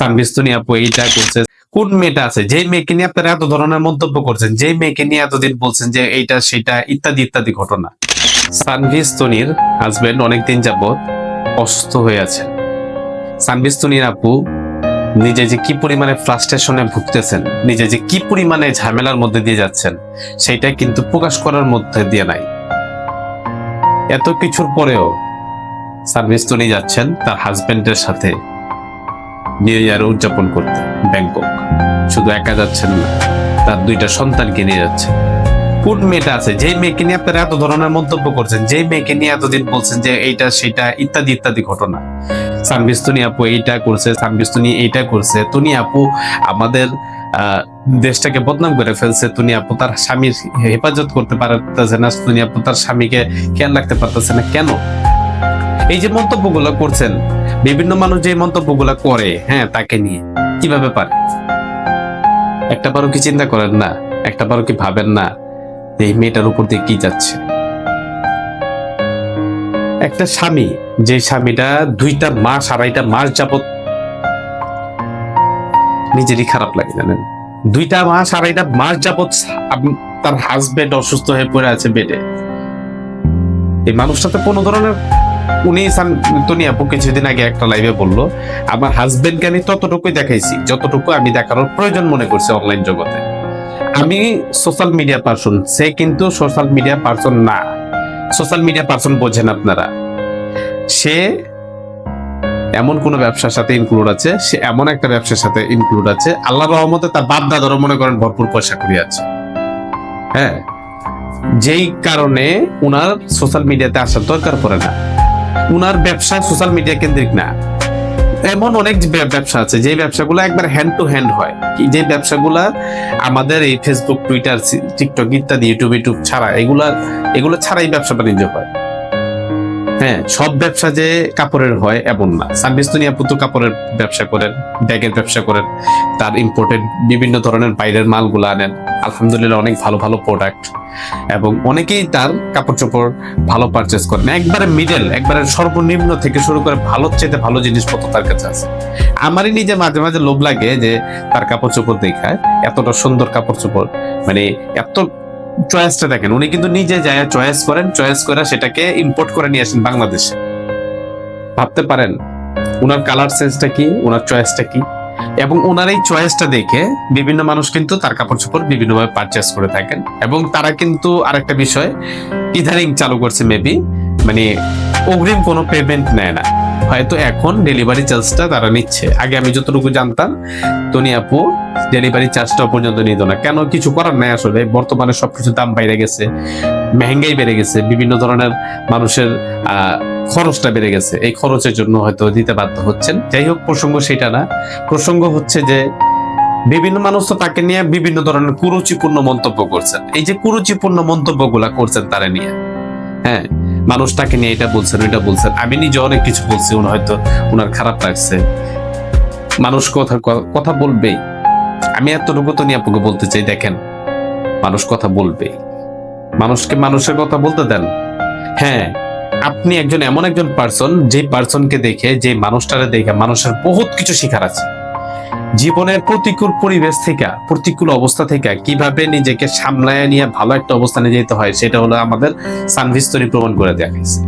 সানবিস্তুনি আপু, এইটা করছে। কোন মেয়েটা আছে? যেই মেয়েকে নিয়ে আপনারা এত ধরনের মন্তব্য করছেন, যেই মেয়েকে নিয়ে এতদিন বলছেন যে এইটা, সেটা, ইত্যাদি ইত্যাদি ঘটনা। সানভিস্তনির হাজবেন্ড অনেকদিন যাবৎ অসুস্থ হয়ে আছে সানভিস্তনির আপু নিজে যে কি পরিমাণে ফ্রাস্ট্রেশনে ভুগতেছেন, নিজে যে কি পরিমাণে ঝামেলার মধ্যে দিয়ে যাচ্ছেন, সেটা কিন্তু প্রকাশ করার মধ্যে দিয়ে নাই। এত কিছুর পরেও সানভিস্তনি যাচ্ছেন তার হাজবেন্ডের সাথে। নিউ ইয়ার উদযাপন করতে, ব্যাংকক। শুধু একা যাচ্ছেন না, তার দুইটা সন্তানকে নিয়ে যাচ্ছেন কোন মেয়েটা আছে? যেই মেয়েকে নিয়ে আপনারা এত ধরনের মন্তব্য করছেন, যেই মেয়েকে নিয়ে এতদিন বলছেন যে এইটা, সেটা ইত্যাদি ইত্যাদি ঘটনা। সানবিস্তুনি আপু এইটা করছে সানবিস্তুনি এইটা করছে। তুনি আপু আমাদের দেশটাকে বদনাম করে ফেলছে। তুনি আপু তার স্বামীর হেফাজত করতে পারতেছে না। তুনি আপু তার স্বামীকে খেয়াল রাখতে পারতেছে না। কেন? এই যে মন্তব্যগুলো করছেন বিভিন্ন মানুষ যে মন্তব্যগুলো করে হ্যাঁ তাকে নিয়ে, কীভাবে পারে? একটা বারও কি চিন্তা করেন না? একটা বারও কি ভাবেন না এই মেয়েটার উপর দিয়ে কি যাচ্ছে? একটা স্বামী, যে স্বামীটা দুইটা মাস আড়াইটা মাস যাবত নিজেরই খারাপ লাগে, জানেন? দুইটা মাস আড়াইটা মাস যাবত তার হাজবেন্ড অসুস্থ হয়ে পড়ে আছে বেডে এই মানুষটাতে কোনো ধরনের উনি তনি আপু কিছুদিন আগে একটা লাইভে বলল, আমার হাজবেন্ডকে আমি ততটুকুই দেখাইছি, যতটুকু আমি দেখানোর প্রয়োজন মনে করছি অনলাইন জগতে। আমি সোশ্যাল মিডিয়া পার্সন সে কিন্তু সোশ্যাল মিডিয়া পার্সন না। সোশ্যাল মিডিয়া পার্সন বোঝেন আপনারা। সে এমন কোন ব্যবসার সাথে ইনক্লুড আছে, সে এমন একটা ব্যবসার সাথে ইনক্লুড আছে, আল্লাহ রহমতে তার বাপ দাদারও মনে করেন ভরপুর পয়সা করি আছে। হ্যাঁ যেই কারণে উনার সোশ্যাল মিডিয়াতে আসার দরকার পড়ে না। উনার ব্যবসা সোশ্যাল মিডিয়া কেন্দ্রিক না। এমন অনেক ব্যবসা আছে যে ব্যবসাগুলো একবার হ্যান্ড টু হ্যান্ড হয়। যে ব্যবসাগুলা আমাদের এই ফেসবুক টুইটার টিকটক ইত্যাদি ইউটিউব ইউটিউব ছাড়া, এগুলা এগুলো ছাড়াই ব্যবসা বাণিজ্য হয়। হ্যাঁ সব ব্যবসা যে কাপড়ের হয় এমন না। সানবিস্তুনিয়া পুতুল কাপড়ের ব্যবসা করেন, ব্যাগের ব্যবসা করেন, তার ইম্পোর্টেড বিভিন্ন ধরনের বাইরের মালগুলো আনেন। আলহামদুলিল্লাহ অনেক ভালো ভালো প্রোডাক্ট এবং অনেকেই তার কাপড় চোপড় ভালো পারচেস করেন। একবারে মিডল একবারে সর্বনিম্ন থেকে শুরু করে ভালো চেয়ে ভালো জিনিসপত্র তার কাছে আছে। আমারই নিজে মাঝে মাঝে লোভ লাগে যে তার কাপড় চোপড় দেখায় এতটা সুন্দর কাপড় চোপড় মানে এত চয়েসটা দেখেন, উনি কিন্তু নিজে যায় চয়েস করেন চয়েস করে সেটাকে ইম্পোর্ট করে নিয়ে আসেন বাংলাদেশে। ভাবতে পারেন ওনার কালার সেন্সটা কি ওনার চয়েসটা কি? এবং ওনার এই চয়েসটা দেখে বিভিন্ন মানুষ কিন্তু তার কাপড় চোপড় বিভিন্নভাবে পারচেস করে থাকেন। এবং তারা কিন্তু আরেকটা বিষয়, ইদানিং চালু করছে মেবি মানে অগ্রিম কোনো পেমেন্ট নেয় না। হয়তো এখন ডেলিভারি চার্জটা তারা নিচ্ছে। আগে আমি যতটুকু জানতাম তনি আপু ডেলিভারি চার্জটা পর্যন্ত নিত না। কেন কিছু করার নাই আসলে? বর্তমানে সবকিছু দাম বাইরে গেছে, মেহেঙ্গাই বেড়ে গেছে, বিভিন্ন ধরনের মানুষের খরচটা বেড়ে গেছে। এই খরচের জন্য হয়তো দিতে বাধ্য হচ্ছেন। যাই হোক, প্রসঙ্গ সেটা না। প্রসঙ্গ হচ্ছে যে, বিভিন্ন মানুষ তো তাকে নিয়ে বিভিন্ন ধরনের কুরুচিপূর্ণ মন্তব্য করছেন। এই যে কুরুচিপূর্ণ মন্তব্য মন্তব্যগুলা করছেন তারা নিয়ে। হ্যাঁ মানুষ তাকে নিয়ে এটা বলছেন, ওইটা বলছেন। আমি নিজে অনেক কিছু বলছি, উনি হয়তো ওনার খারাপ লাগছে। মানুষ কথা কথা বলবেই। আমি এতটুকু তো নিয়ে আপনাকে বলতে চাই, দেখেন, মানুষ কথা বলবে মানুষকে মানুষের কথা বলতে দেন। হ্যাঁ আপনি একজন এমন একজন পার্সন যে পার্সনকে দেখে, যে মানুষটারে দেখে মানুষের বহুত কিছু শেখার আছে। জীবনের প্রতিকূল পরিবেশ থেকে, প্রতিকূল অবস্থা থেকে কীভাবে নিজেকে সামলায় নিয়ে ভালো একটা অবস্থানে যেতে হয়, সেটা হলো আমাদের সানভিস্তনি প্রমাণ করে দেখাইছে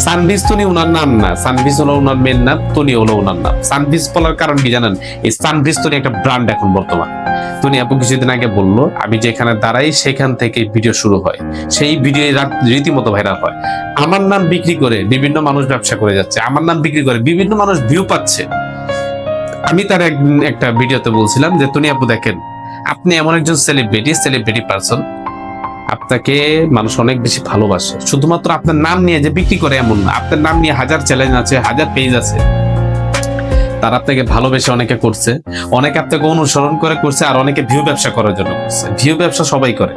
সানভিস ওনার নাম না, সানভিস হলো ওনার নাম, তনি হলো ওনার নাম। সানভিস বলার কারণ কি জানেন? এই সানভিস একটা ব্র্যান্ড এখন বর্তমান। তনি আপু কিছুদিন আগে বলল, আমি যেখানে দাঁড়াই, সেখান থেকে ভিডিও শুরু হয়। সেই ভিডিও রীতিমতো ভাইরাল হয়। আমার নাম বিক্রি করে বিভিন্ন মানুষ ব্যবসা করে যাচ্ছে। আমার নাম বিক্রি করে বিভিন্ন মানুষ ভিউ পাচ্ছে। আমি তার এক একটা ভিডিওতে বলছিলাম যে তুমি আপু দেখেন, আপনি এমন একজন সেলিব্রিটি সেলিব্রিটি পারসন আপনাকে মানুষ অনেক বেশি ভালোবাসে। শুধুমাত্র আপনার নাম নিয়ে যে বিক্রি করে এমন না, আপনার নাম নিয়ে হাজার চ্যালেঞ্জ আছে, হাজার পেজ আছে। তারা আপনাকে ভালোবেসে অনেকে করছে, অনেকে আপনাকে অনুসরণ করে করছে, আর অনেকে ভিউ ব্যবসা করার জন্য করছে। ভিউ ব্যবসা সবাই করে।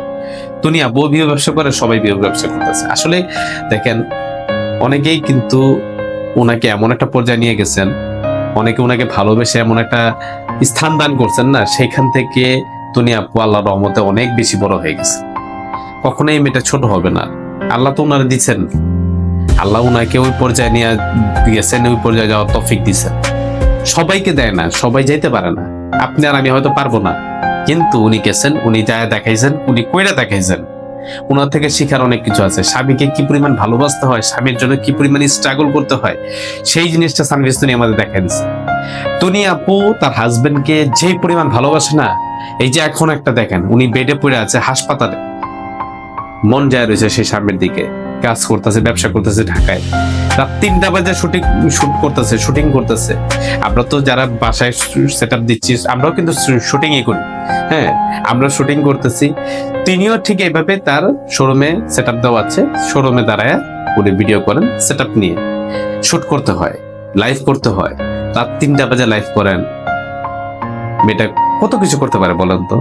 দুনিয়া বউ ভিউ ব্যবসা করে, সবাই ভিউ ব্যবসা করতেছে। আসলে দেখেন, অনেকেই কিন্তু ওনাকে এমন একটা পর্যায়ে নিয়ে গেছেন অনেকে ওনাকে ভালোবেসে এমন একটা স্থান দান করছেন না, সেখান থেকে দুনিয়া আপু আল্লাহ রহমতে অনেক বেশি বড় হয়ে গেছে। কখনোই এই মেয়েটা ছোট হবে না। আল্লাহ তো ওনারা দিচ্ছেন। আল্লাহ ওনাকে ওই পর্যায়ে নিয়ে দিয়েছেন ওই পর্যায়ে যাওয়ার তফিক দিচ্ছেন। সবাইকে দেয় না, সবাই যাইতে পারে না। আপনি আর আমি হয়তো পারব না। কিন্তু উনি গেছেন, উনি যায় দেখাইছেন, উনি কইরা দেখাইছেন। ওনার থেকে শিখার অনেক কিছু আছে। স্বামীকে কি পরিমাণ ভালোবাসতে হয়, স্বামীর জন্য কি পরিমাণ স্ট্রাগল করতে হয়, সেই জিনিসটা সানভিস তুমি আমাদের দেখেন দিচ্ছে তুমি আপু, তার হাজবেন্ডকে যে পরিমাণ ভালোবাসে না, এই যে এখন একটা দেখেন, উনি বেডে পড়ে আছে, হাসপাতালে। মন যায় রয়েছে সেই স্বামীর দিকে। কাজ করতেছে, ব্যবসা করতেছে ঢাকায়। রাত তিনটা বাজে শুটিং, শুট করতেছে, শুটিং করতেছে। আমরা তো যারা বাসায় সেট আপ দিচ্ছি, আমরাও কিন্তু শুটিংই করি। হ্যাঁ আমরা শুটিং করতেছি। তিনিও ঠিক এইভাবে তার শোরুমে সেট আপ দেওয়া আছে। শোরুমে দাঁড়ায় উনি ভিডিও করেন সেট আপ নিয়ে। শুট করতে হয় লাইভ করতে হয়। রাত তিনটা বাজে লাইভ করেন। মেয়েটা কত কিছু করতে পারে বলেন তো?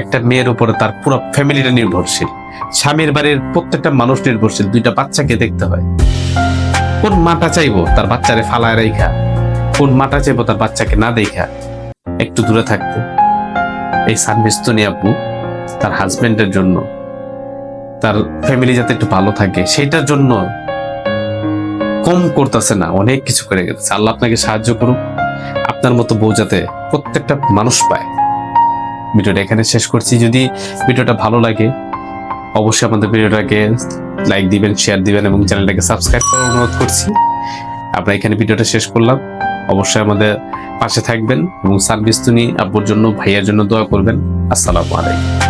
একটা মেয়ের উপরে তার পুরো ফ্যামিলিটা নির্ভরশীল। স্বামীর বাড়ির প্রত্যেকটা মানুষ নির্ভরশীল, দুইটা বাচ্চাকে দেখতে হয়। কোন মাটা চাইব তার বাচ্চারে ফালায় রেখা কোন মাটা চাইব তার বাচ্চাকে না দেখা একটু দূরে থাকতে। এই সানভিস্তনি আপু, তার হাজবেন্ডের জন্য। তার ফ্যামিলি যাতে একটু ভালো থাকে সেটার জন্য কম করতেছে না, অনেক কিছু করে গেছে। আল্লাহ আপনাকে সাহায্য করুক। আপনার মতো বউ যাতে প্রত্যেকটা মানুষ পায়। ভিডিওটা এখানে শেষ করছি। যদি ভিডিওটা ভালো লাগে, অবশ্যই আমাদের ভিডিওটাকে লাইক দিবেন শেয়ার দিবেন এবং চ্যানেলটাকে সাবস্ক্রাইব করার অনুরোধ করছি। আমরা এখানে ভিডিওটা শেষ করলাম। অবশ্যই আমাদের পাশে থাকবেন এবং সার্ভিস তুনি আব্বুর জন্য, ভাইয়ার জন্য দোয়া করবেন। আসসালামু আলাইকুম।